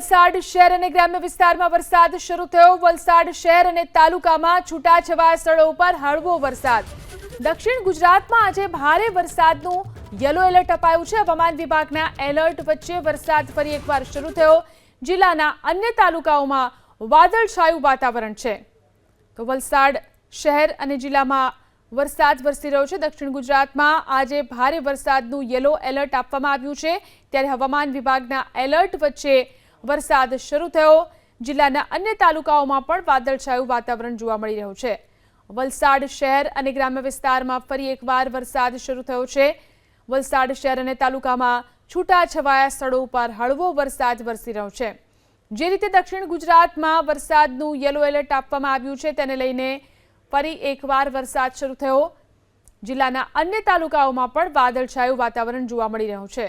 વલસાડ શહેર અને ગ્રામ્ય વિસ્તારમાં વરસાદ શરૂ થયો. વલસાડ શહેર અને તાલુકામાં છૂટાછવાયા સ્થળો ઉપર હળવો વરસાદ. દક્ષિણ ગુજરાતમાં આજે ભારે વરસાદનું યલો એલર્ટ અપાયું છે. હવામાન વિભાગના એલર્ટ વચ્ચે વરસાદ ફરી એકવાર શરૂ થયો. જિલ્લાના અન્ય તાલુકાઓમાં વાદળછાયું વાતાવરણ છે. તો વલસાડ શહેર અને જિલ્લામાં વરસાદ વરસી રહ્યો છે. દક્ષિણ ગુજરાતમાં આજે ભારે વરસાદનું યલો એલર્ટ આપવામાં આવ્યું છે. ત્યારે હવામાન વિભાગના એલર્ટ વચ્ચે વરસાદ શરૂ થયો. જિલ્લાના અન્ય તાલુકાઓમાં પણ વાદળછાયું વાતાવરણ જોવા મળી રહ્યું છે. વલસાડ શહેર અને ગ્રામ્ય વિસ્તારમાં ફરી એકવાર વરસાદ શરૂ થયો છે. વલસાડ શહેર અને તાલુકામાં છૂટાછવાયા સ્થળો ઉપર હળવો વરસાદ વરસી રહ્યો છે. જે રીતે દક્ષિણ ગુજરાતમાં વરસાદનું યલો એલર્ટ આપવામાં આવ્યું છે, તેને લઈને ફરી એકવાર વરસાદ શરૂ થયો. જિલ્લાના અન્ય તાલુકાઓમાં પણ વાદળછાયું વાતાવરણ જોવા મળી રહ્યું છે.